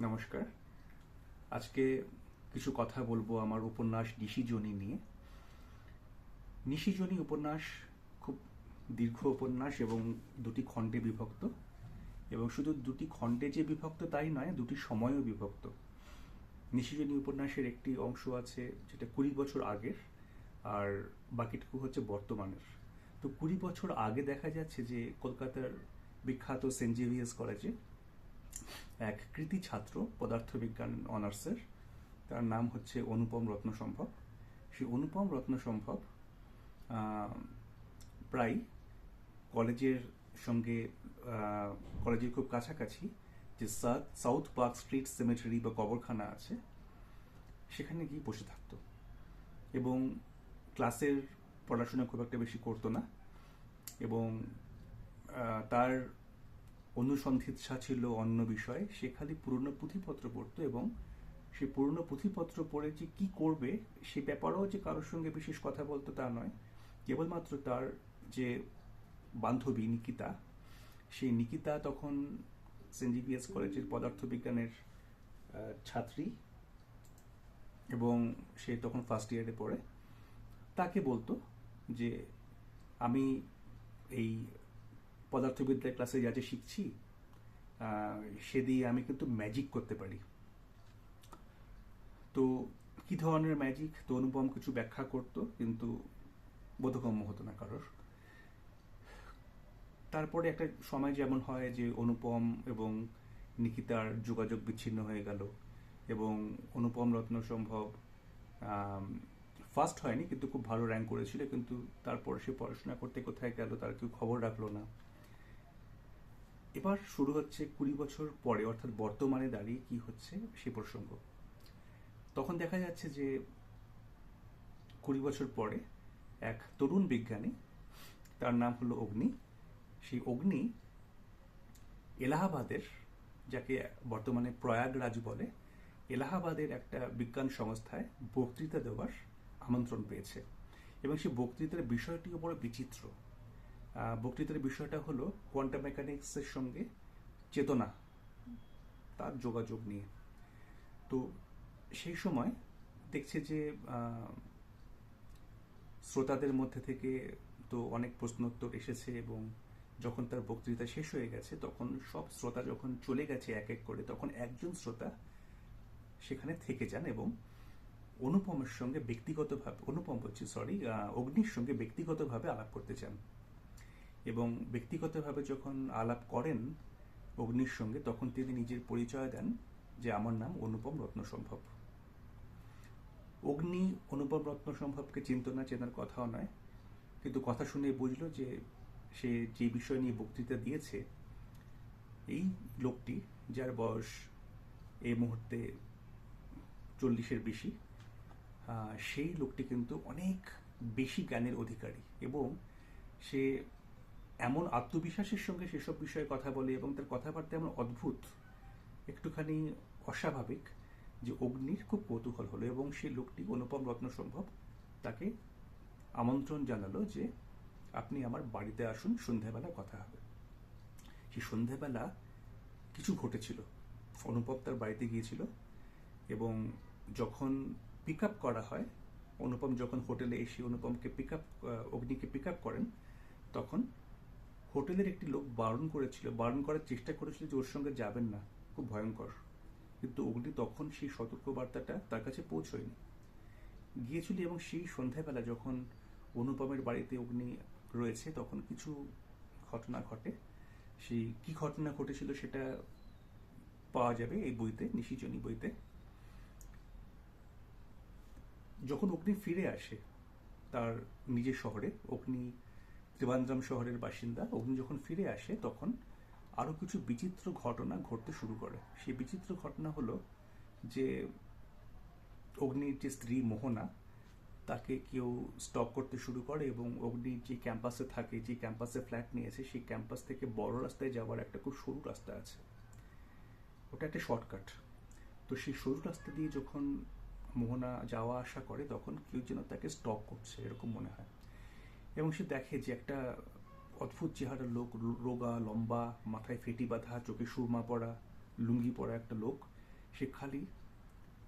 নমস্কার। আজকে কিছু কথা বলব আমার উপন্যাস নিশিজনী নিয়ে। নিশিজনী উপন্যাস খুব দীর্ঘ উপন্যাস এবং দুটি খণ্ডে বিভক্ত। এবং শুধু দুটি খণ্ডে যে বিভক্ত তাই নয়, দুটি সময়ও বিভক্ত। নিশিজনী উপন্যাসের একটি অংশ আছে যেটা কুড়ি বছর আগের, আর বাকিটুকু হচ্ছে বর্তমানের। তো কুড়ি বছর আগে দেখা যাচ্ছে যে কলকাতার বিখ্যাত সেন্ট জেভিয়ার্স কলেজে এক কৃতি ছাত্র পদার্থবিজ্ঞান অনার্সের। তার নাম হচ্ছে অনুপম রত্নসম্ভব। সেই অনুপম রত্নসম্ভব আহ, প্রায় কলেজের সঙ্গে কলেজের খুব কাছাকাছি যে সাউথ পার্ক স্ট্রিট সেমেটারি বা কবরখানা আছে সেখানে গিয়ে বসে থাকতো। এবং ক্লাসের পড়াশোনা খুব একটা বেশি করতো না। এবং তার অনুসন্ধিৎসা ছিল অন্য বিষয়ে। সে খালি পুরনো পুঁথিপত্র পড়তো এবং সে পুরনো পুঁথিপত্র পড়ে যে কি করবে, সে ব্যাপারেও যে কারোর সঙ্গে বিশেষ কথা বলতো তা নয়। কেবলমাত্র তার যে বান্ধবী নিকিতা, সেই নিকিতা তখন সেন্ট জিপিএস কলেজের পদার্থবিজ্ঞানের ছাত্রী এবং সে তখন ফার্স্ট ইয়ারে পড়ে। তাকে বলতো যে, আমি এই পদার্থবিদ্যার ক্লাসে যা যা শিখছি সে দিয়ে আমি কিন্তু ম্যাজিক করতে পারি। তো কি ধরনের ম্যাজিক তো অনুপম কিছু ব্যাখ্যা করতো, কিন্তু বোধগম্য হতো না কারোর। তারপরে একটা সময় যেমন হয় যে অনুপম এবং নিকিতার যোগাযোগ বিচ্ছিন্ন হয়ে গেল এবং অনুপম রত্ন সম্ভব ফার্স্ট হয়নি, কিন্তু খুব ভালো র্যাঙ্ক করেছিল, কিন্তু তারপর সে পড়াশোনা করতে কোথায় গেল, তার কেউ খবর রাখল না। এবার শুরু হচ্ছে কুড়ি বছর পরে, অর্থাৎ বর্তমানে দাঁড়িয়ে কি হচ্ছে সে প্রসঙ্গ। তখন দেখা যাচ্ছে যে কুড়ি বছর পরে এক তরুণ বিজ্ঞানী, তার নাম হলো অগ্নি। সেই অগ্নি এলাহাবাদের, যাকে বর্তমানে প্রয়াগরাজ বলে, এলাহাবাদের একটা বিজ্ঞান সংস্থায় বক্তৃতা দেওয়ার আমন্ত্রণ পেয়েছে। এবং সেই বক্তৃতার বিষয়টিও বড় বিচিত্র। বক্তৃতার বিষয়টা হলো কোয়ান্টাম মেকানিক্সের সঙ্গে চেতনা, তার যোগাযোগ নিয়ে। তো সেই সময় দেখছে যে শ্রোতাদের মধ্যে থেকে তো অনেক প্রশ্নোত্তর এসেছে এবং যখন তার বক্তৃতা শেষ হয়ে গেছে, তখন সব শ্রোতা যখন চলে গেছে এক এক করে, তখন একজন শ্রোতা সেখানে থেকে যান এবং অনুপমের সঙ্গে ব্যক্তিগতভাবে, অনুপম বলছি সরি অগ্নির সঙ্গে ব্যক্তিগতভাবে আলাপ করতে চান। এবং ব্যক্তিগতভাবে যখন আলাপ করেন অগ্নির সঙ্গে, তখন তিনি নিজের পরিচয় দেন যে আমার নাম অনুপম রত্নসম্ভব। অগ্নি অনুপম রত্ন সম্ভবকে চিনত না, চেনার কথাও নয়, কিন্তু কথা শুনে বুঝল যে সে যে বিষয় নিয়ে বক্তৃতা দিয়েছে, এই লোকটি যার বয়স এই মুহূর্তে চল্লিশের বেশি সেই লোকটি কিন্তু অনেক বেশি জ্ঞানের অধিকারী এবং সে এমন আত্মবিশ্বাসের সঙ্গে সেসব বিষয়ে কথা বলে এবং তার কথাবার্তা এমন অদ্ভুত, একটুখানি অস্বাভাবিক যে অগ্নির খুব কৌতূহল হলো এবং সেই লোকটি অনুপম রত্ন সম্ভব তাকে আমন্ত্রণ জানালো যে আপনি আমার বাড়িতে আসুন, সন্ধ্যাবেলা কথা হবে। সেই সন্ধ্যাবেলা কিছু ঘটেছিল। অনুপম তার বাড়িতে গিয়েছিল এবং যখন পিক আপ করা হয়, অনুপম যখন হোটেলে এসে অনুপমকে পিক আপ অগ্নিকে পিক আপ করেন, তখন হোটেলের একটি লোক বারণ করেছিল, বারণ করার চেষ্টা করেছিল যে ওর সঙ্গে যাবেন না। খুব ভয়ঙ্কর। কিন্তু অগ্নি তখন সেই সতর্ক বার্তাটা তার কাছে পৌঁছয়নি। গিয়েছিল এবং সেই সন্ধ্যাবেলা যখন অনুপমের বাড়িতে অগ্নি রয়েছে, তখন কিছু ঘটনা ঘটে। সেই কি ঘটনা ঘটেছিল সেটা পাওয়া যাবে এই বইতে নিশিজনী বইতে। যখন অগ্নি ফিরে আসে তার নিজের শহরে, অগ্নি ত্রিবান্দ্রাম শহরের বাসিন্দা অগ্নি যখন ফিরে আসে, তখন আরও কিছু বিচিত্র ঘটনা ঘটতে শুরু করে। সেই বিচিত্র ঘটনা হলো যে অগ্নির যে স্ত্রী মোহনা তাকে কেউ স্টপ করতে শুরু করে এবং অগ্নি যে ক্যাম্পাসে থাকে, যে ক্যাম্পাসে ফ্ল্যাট নিয়েছে, সেই ক্যাম্পাস থেকে বড় রাস্তায় যাওয়ার একটা খুব সরু রাস্তা আছে। ওটা একটা শর্টকাট। তো সেই সরু রাস্তা দিয়ে যখন মোহনা যাওয়া আসা করে, তখন কেউ যেন তাকে স্টপ করছে, এরকম মনে হয়। এবং সে দেখে যে একটা অদ্ভুত চেহারার লোক রোগা, লম্বা, মাথায় ফেটি বাঁধা, চোখে সুরমা পড়া, লুঙ্গি পরা একটা লোক, সে খালি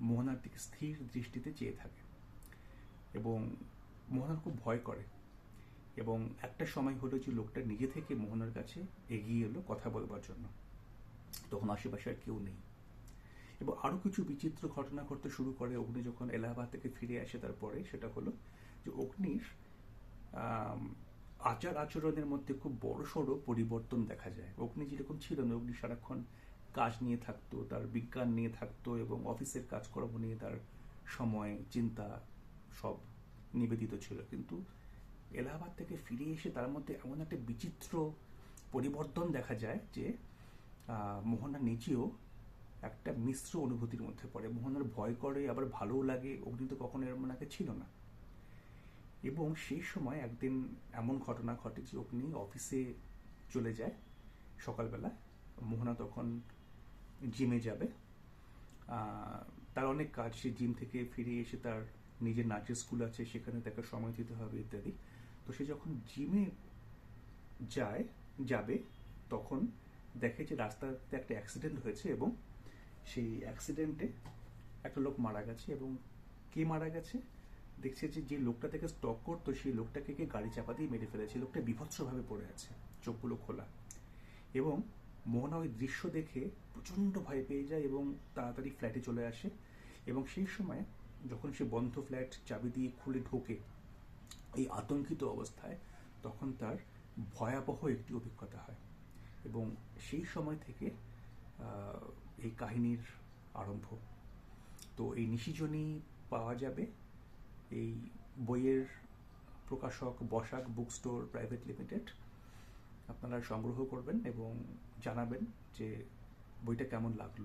মোহনার দিকে স্থির দৃষ্টিতে চেয়ে থাকে এবং মোহনার খুব ভয় করে এবং একটা সময় হলো যে লোকটা নিজে থেকে মোহনার কাছে এগিয়ে এলো কথা বলবার জন্য। তখন আশেপাশে আর কেউ নেই এবং আরও কিছু বিচিত্র ঘটনা ঘটতে শুরু করে। অগ্নি যখন এলাহাবাদ থেকে ফিরে আসে তারপরে সেটা হলো যে অগ্নির আচার আচরণের মধ্যে খুব বড় সড়ো পরিবর্তন দেখা যায়। অগ্নি যেরকম ছিল না, অগ্নি সারাক্ষণ কাজ নিয়ে থাকতো, তার বিজ্ঞান নিয়ে থাকতো এবং অফিসের কাজকর্ম নিয়ে তার সময়, চিন্তা সব নিবেদিত ছিল। কিন্তু এলাহাবাদ থেকে ফিরে এসে তার মধ্যে এমন একটা বিচিত্র পরিবর্তন দেখা যায় যে মোহনা নিজেও একটা মিশ্র অনুভূতির মধ্যে পড়ে। মোহনার ভয় করে, আবার ভালোও লাগে। অগ্নি তো কখনো এরকম আগে ছিল না। এবং সেই সময় একদিন এমন ঘটনা ঘটে যে অগ্নি অফিসে চলে যায় সকালবেলা। মোহনা তখন জিমে যাবে। তার অনেক কাজ। সে জিম থেকে ফিরে এসে তার নিজের নাচের স্কুল আছে, সেখানে তাকে সময় দিতে হবে ইত্যাদি। তো সে যখন জিমে যায়, যাবে, তখন দেখে যে রাস্তাতে একটা অ্যাক্সিডেন্ট হয়েছে এবং সেই অ্যাক্সিডেন্টে একটা লোক মারা গেছে এবং কে মারা গেছে? দেখছে যে যে লোকটা থেকে স্টক করতো, সেই লোকটাকে কে গাড়ি চাপা দিয়ে মেরে ফেলেছে। লোকটা বিভৎসভাবে পড়ে আছে, চোখগুলো খোলা। এবং মোহনা ওই দৃশ্য দেখে প্রচণ্ড ভয় পেয়ে যায় এবং তাড়াতাড়ি ফ্ল্যাটে চলে আসে। এবং সেই সময় যখন সে বন্ধ ফ্ল্যাট চাবি দিয়ে খুলে ঢোকে এই আতঙ্কিত অবস্থায়, তখন তার ভয়াবহ একটি অভিজ্ঞতা হয়। এবং সেই সময় থেকে এই কাহিনীর আরম্ভ। তো এই নিশিজনী পাওয়া যাবে। এই বইয়ের প্রকাশক Basak book store private limited. আপনারা সংগ্রহ করবেন এবং জানাবেন যে বইটা কেমন লাগল।